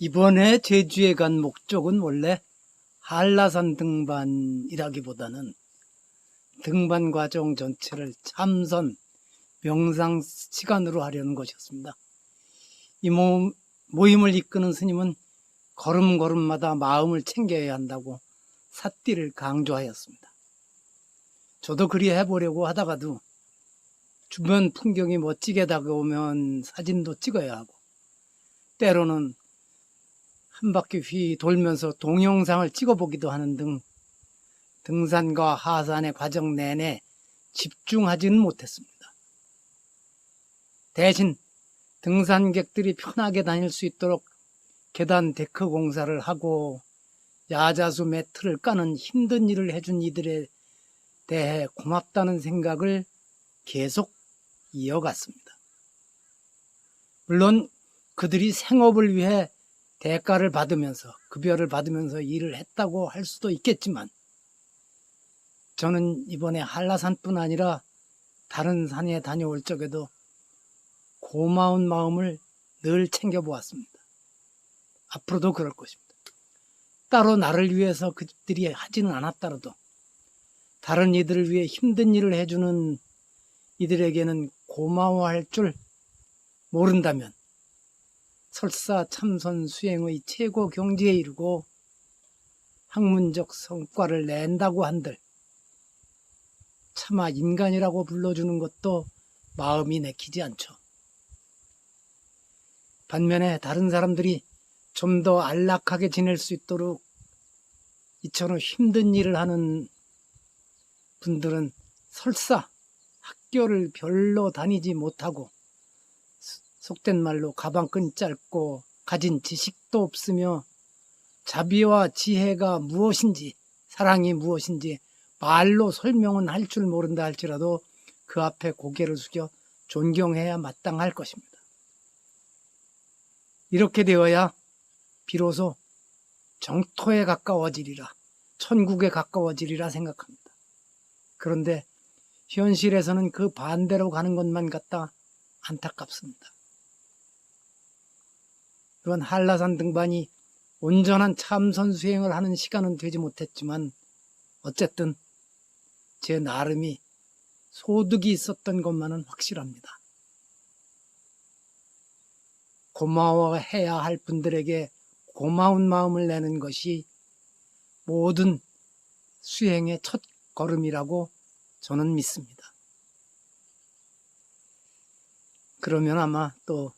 이번에 제주에 간 목적은 원래 한라산 등반이라기보다는 등반 과정 전체를 참선, 명상 시간으로 하려는 것이었습니다. 이 모, 모임을 이끄는 스님은 걸음걸음마다 마음을 챙겨야 한다고 삿띠를 강조하였습니다. 저도 그리 해보려고 하다가도 주변 풍경이 멋지게 다가오면 사진도 찍어야 하고 때로는 한 바퀴 휘 돌면서 동영상을 찍어보기도 하는 등 등산과 하산의 과정 내내 집중하지는 못했습니다. 대신 등산객들이 편하게 다닐 수 있도록 계단 데크 공사를 하고 야자수 매트를 까는 힘든 일을 해준 이들에 대해 고맙다는 생각을 계속 이어갔습니다. 물론 그들이 생업을 위해 대가를 받으면서 급여를 받으면서 일을 했다고 할 수도 있겠지만 저는 이번에 한라산뿐 아니라 다른 산에 다녀올 적에도 고마운 마음을 늘 챙겨보았습니다. 앞으로도 그럴 것입니다. 따로 나를 위해서 그들이 하지는 않았더라도 다른 이들을 위해 힘든 일을 해주는 이들에게는 고마워할 줄 모른다면 설사 참선 수행의 최고 경지에 이르고 학문적 성과를 낸다고 한들 차마 인간이라고 불러주는 것도 마음이 내키지 않죠. 반면에 다른 사람들이 좀 더 안락하게 지낼 수 있도록 이처럼 힘든 일을 하는 분들은 설사 학교를 별로 다니지 못하고 속된 말로 가방끈이 짧고 가진 지식도 없으며 자비와 지혜가 무엇인지 사랑이 무엇인지 말로 설명은 할 줄 모른다 할지라도 그 앞에 고개를 숙여 존경해야 마땅할 것입니다. 이렇게 되어야 비로소 정토에 가까워지리라, 천국에 가까워지리라 생각합니다. 그런데 현실에서는 그 반대로 가는 것만 같다 안타깝습니다. 이번 한라산 등반이 온전한 참선 수행을 하는 시간은 되지 못했지만 어쨌든 제 나름이 소득이 있었던 것만은 확실합니다. 고마워해야 할 분들에게 고마운 마음을 내는 것이 모든 수행의 첫 걸음이라고 저는 믿습니다. 그러면 아마 또